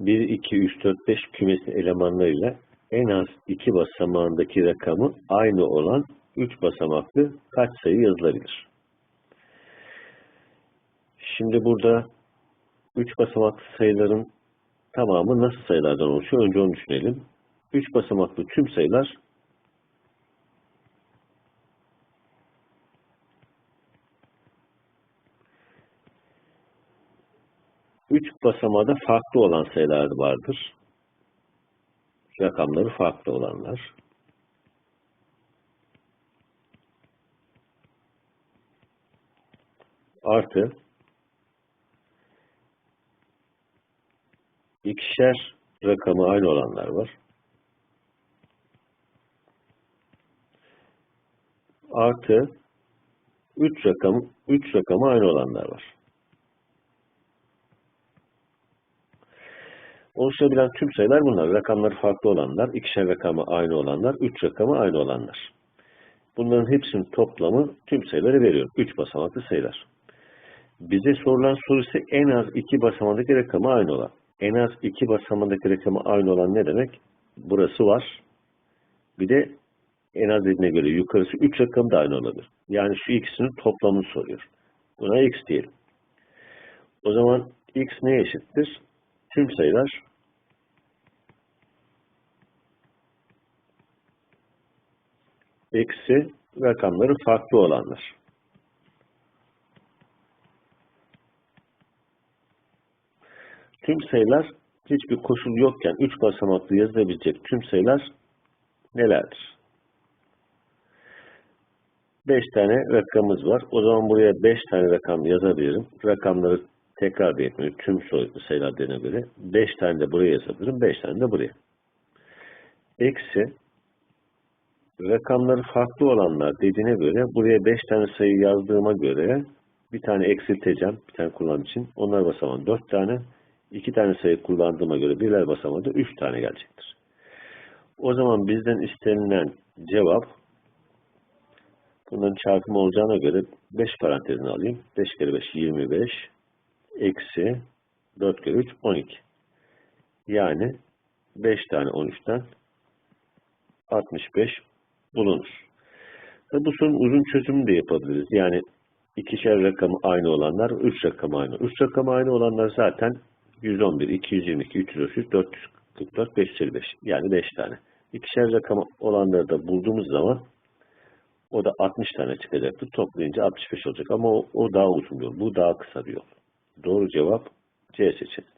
1, 2, 3, 4, 5 kümesi elemanlarıyla en az iki basamağındaki rakamı aynı olan 3 basamaklı kaç sayı yazılabilir? Şimdi burada 3 basamaklı sayıların tamamı nasıl sayılardan oluşuyor? Önce onu düşünelim. 3 basamaklı tüm sayılar üç basamada farklı olan sayılar vardır. Rakamları farklı olanlar. Artı ikişer rakamı aynı olanlar var. Artı üç rakam üç rakamı aynı olanlar var. Oluşabilen tüm sayılar bunlar. Rakamları farklı olanlar, ikişer rakamı aynı olanlar, üç rakamı aynı olanlar. Bunların hepsinin toplamı tüm sayıları veriyor. Üç basamaklı sayılar. Bize sorulan soru ise en az iki basamadaki rakamı aynı olan. En az iki basamadaki rakamı aynı olan ne demek? Burası var. Bir de en az dediğine göre yukarısı üç rakam da aynı olabilir. Yani şu ikisinin toplamını soruyor. Buna x diyelim. O zaman x neye eşittir? Tüm sayılar eksi rakamları farklı olanlar. Tüm sayılar hiçbir koşul yokken 3 basamaklı yazılabilecek tüm sayılar nelerdir? 5 tane rakamımız var. O zaman buraya 5 tane rakam yazabilirim. Rakamları tekrar bir etmiyor. Tüm sayılar göre 5 tane de buraya yazabilirim. 5 tane de buraya. Eksi rakamları farklı olanlar dediğine göre buraya 5 tane sayı yazdığıma göre bir tane eksilteceğim. Bir tane kullanım için. Onlar basamağım 4 tane. 2 tane sayı kullandığıma göre birler basamağı da 3 tane gelecektir. O zaman bizden istenilen cevap bunların çarpımı olacağına göre 5 parantezini alayım. 5 kere 5 25 eksi 4 kere 3 12. Yani 5 tane 13'ten 65 bulunur. Ve bu sorunun uzun çözümünü de yapabiliriz. Yani ikişer rakamı aynı olanlar, üç rakamı aynı. Üç rakamı aynı olanlar zaten 111, 222, 333, 444, 555. Yani 5 tane. İkişer rakamı olanları da bulduğumuz zaman o da 60 tane çıkacaktır. Toplayınca 65 olacak. Ama o, o daha uzun yol. Bu daha kısa bir yol. Doğru cevap C seçeneği.